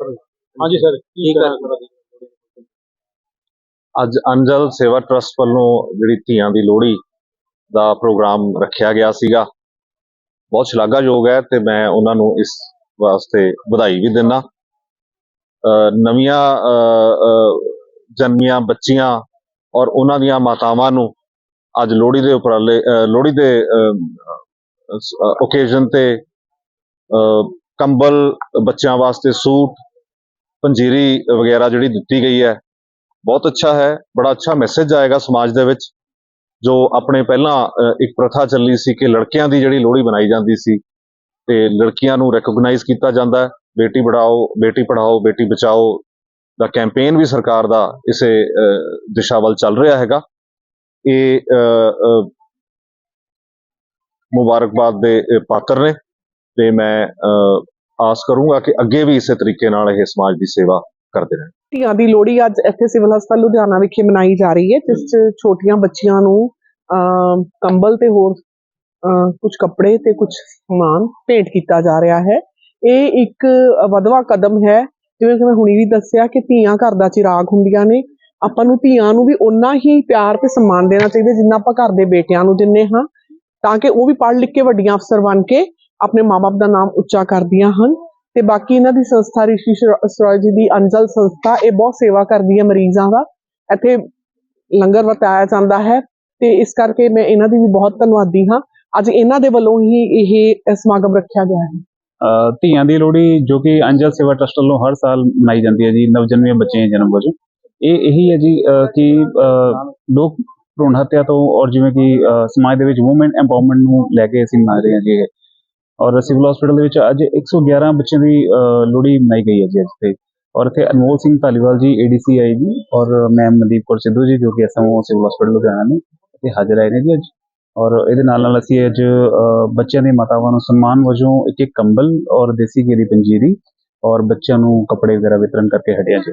ਹਾਂਜੀ ਸਰ ਕੀ ਕਰ ਅੱਜ ਅੰਜਲ ਸੇਵਾ ਟਰਸਟ ਵੱਲੋਂ ਜਿਹੜੀ ਧੀਆਂ ਦੀ ਲੋਹੜੀ ਦਾ ਪ੍ਰੋਗਰਾਮ ਰੱਖਿਆ ਗਿਆ ਸੀਗਾ। ਬਹੁਤ ਸ਼ਲਾਘਾਯੋਗ ਹੈ ਤੇ ਮੈਂ ਉਹਨਾਂ ਨੂੰ ਇਸ ਵਾਸਤੇ ਵਧਾਈ ਵੀ ਦਿੰਦਾ। ਨਵੀਆਂ ਜਨਮੀਆਂ ਬੱਚੀਆਂ ਔਰ ਉਹਨਾਂ ਦੀਆਂ ਮਾਤਾਵਾਂ ਨੂੰ ਅੱਜ ਲੋਹੜੀ ਦੇ ਉਪਰਾਲੇ ਲੋਹੜੀ ਦੇ ਓਕੇਜ਼ਨ ਤੇ ਕੰਬਲ ਬੱਚਿਆਂ ਵਾਸਤੇ ਸੂਟ ਪੰਜੀਰੀ ਵਗੈਰਾ ਜਿਹੜੀ ਦਿੱਤੀ ਗਈ ਹੈ, ਬਹੁਤ ਅੱਛਾ ਹੈ, ਬੜਾ ਅੱਛਾ ਮੈਸੇਜ ਆਏਗਾ ਸਮਾਜ ਦੇ ਵਿੱਚ, ਜੋ ਆਪਣੇ ਪਹਿਲਾਂ ਇੱਕ ਪ੍ਰਥਾ ਚੱਲੀ ਸੀ ਕਿ ਲੜਕਿਆਂ ਦੀ ਜਿਹੜੀ ਲੋਹੜੀ ਬਣਾਈ ਜਾਂਦੀ ਸੀ ਤੇ ਲੜਕੀਆਂ ਨੂੰ ਰੈਕੋਗਨਾਈਜ਼ ਕੀਤਾ ਜਾਂਦਾ ਹੈ, ਬੇਟੀ ਪੜਾਓ ਬੇਟੀ ਪੜਾਓ, ਬੇਟੀ ਬਚਾਓ ਦਾ ਕੈਂਪੇਨ ਵੀ ਸਰਕਾਰ ਦਾ ਇਸੇ ਦਿਸ਼ਾ ਵੱਲ ਚੱਲ ਰਿਹਾ ਹੈਗਾ। ਇਹ ਮੁਬਾਰਕਬਾਦ ਦੇ ਪਾਤਰ ਨੇ ਤੇ ਮੈਂ ਆਸ ਕਰੂੰਗਾ ਕਿ ਅੱਗੇ ਵੀ ਇਸੇ ਤਰੀਕੇ ਨਾਲ ਇਹ ਸਮਾਜ ਦੀ ਸੇਵਾ ਕਰਦੇ ਰਹਿਣ। ਧੀਆਂ ਦੀ ਲੋਹੜੀ ਅੱਜ ਇੱਥੇ ਸਿਵਲ ਹਸਪਤਾਲ ਲੁਧਿਆਣਾ ਵਿਖੇ ਮਨਾਈ ਜਾ ਰਹੀ ਹੈ, ਜਿਸ 'ਚ ਛੋਟੀਆਂ ਬੱਚੀਆਂ ਨੂੰ ਕੰਬਲ ਤੇ ਹੋਰ ਕੁਝ ਕੱਪੜੇ ਤੇ ਕੁਝ ਸਮਾਨ ਭੇਂਟ ਕੀਤਾ ਜਾ ਰਿਹਾ ਹੈ। ਇਹ ਇੱਕ ਵਧਵਾ ਕਦਮ ਹੈ, ਜਿਵੇਂ ਕਿ ਮੈਂ ਹੁਣੀ ਵੀ ਦੱਸਿਆ ਕਿ ਧੀਆਂ ਘਰ ਦਾ ਚਿਰਾਗ ਹੁੰਦੀਆਂ ਨੇ। ਆਪਾਂ ਨੂੰ ਧੀਆਂ ਨੂੰ ਵੀ ਓਨਾ ਹੀ ਪਿਆਰ ਤੇ ਸਨਮਾਨ ਦੇਣਾ ਚਾਹੀਦਾ ਜਿੰਨਾ ਆਪਾਂ ਘਰ ਦੇ ਬੇਟਿਆਂ ਨੂੰ ਦਿੰਨੇ ਹਾਂ, ਤਾਂ ਕਿ ਉਹ ਵੀ ਪੜ੍ਹ ਲਿਖ ਕੇ ਵੱਡੀਆਂ ਅਫਸਰ ਬਣ ਕੇ ਆਪਣੇ ਮਾਪੇ ਦਾ ਨਾਮ ਉੱਚਾ ਕਰਦੀਆਂ ਹਨ ਤੇ ਬਾਕੀ ਇਹਨਾਂ ਦੀ ਸੰਸਥਾ ਰਿਸ਼ੀ ਅਸਟ੍ਰੋਲੋਜੀ ਦੀ ਅੰਜਲ ਸੰਸਥਾ, ਇਹ ਬਹੁਤ ਸੇਵਾ ਕਰਦੀ ਹੈ ਮਰੀਜ਼ਾਂ ਦਾ, ਇੱਥੇ ਲੰਗਰ ਵਰਤਾਇਆ ਜਾਂਦਾ ਹੈ ਤੇ ਇਸ ਕਰਕੇ ਮੈਂ ਇਹਨਾਂ ਦੀ ਵੀ ਬਹੁਤ ਧੰਨਵਾਦੀ ਹਾਂ। ਅੱਜ ਇਹਨਾਂ ਦੇ ਵੱਲੋਂ ਹੀ ਇਹ ਸਮਾਗਮ ਰੱਖਿਆ ਗਿਆ ਹੈ। ਧੀਆਂ ਦੀ ਲੋਹੜੀ ਜੋ ਕਿ ਅੰਜਲ ਸੇਵਾ ਟਰਸਟ ਵੱਲੋਂ ਹਰ ਸਾਲ ਮਨਾਈ ਜਾਂਦੀ ਹੈ ਜੀ ਨਵਜਨਮੇ ਬੱਚੇ ਦੇ ਜਨਮ ਵਜੋਂ। ਇਹ ਇਹੀ ਹੈ ਜੀ ਕਿ ਲੋਕ ਭਰੂਣ ਹੱਤਿਆ ਤੋਂ ਔਰ ਜਿਵੇਂ ਕਿ ਸਮਾਜ ਦੇ ਵਿੱਚ ਔਮਨ ਐਮਪਾਵਰਮੈਂਟ ਨੂੰ ਲੈ ਕੇ ਅਸੀਂ ਮਨਾ ਰਹੇ ਹਾਂ ਜੀ ਔਰ ਸਿਵਲ ਹਸਪੀਟਲ ਦੇ ਵਿੱਚ ਅੱਜ 111 ਬੱਚਿਆਂ ਦੀ ਅਹ ਲੋਹੜੀ ਮਨਾਈ ਗਈ ਹੈ ਜੀ ਅੱਜ ਤੇ। ਔਰ ਇੱਥੇ ਅਨਮੋਲ ਸਿੰਘ ਧਾਲੀਵਾਲ ਜੀ ਏਡੀਸੀ ਆਈ ਜੀ ਔਰ ਮੈਮ ਮਨਦੀਪ ਕੌਰ ਸਿੱਧੂ ਜੀ ਜੋ ਕਿ ਐਸਐਮਓ ਸਿਵਲ ਹਸਪੀਟਲ ਲੁਧਿਆਣਾ ਨੇ ਇੱਥੇ ਹਾਜ਼ਰ ਆਏ ਨੇ ਜੀ ਅੱਜ। ਔਰ ਇਹਦੇ ਨਾਲ ਨਾਲ ਅਸੀਂ ਅੱਜ ਅਹ, ਬੱਚਿਆਂ ਦੀ ਮਾਤਾਵਾਂ ਨੂੰ ਸਨਮਾਨ ਵਜੋਂ ਇੱਕ ਇੱਕ ਕੰਬਲ ਔਰ ਦੇਸੀ ਘੀ ਦੀ ਪੰਜੀਰੀ ਔਰ ਬੱਚਿਆਂ ਨੂੰ ਕੱਪੜੇ ਵਗੈਰਾ ਵਿਤਰਨ ਕਰਕੇ ਹਟਿਆ ਜੀ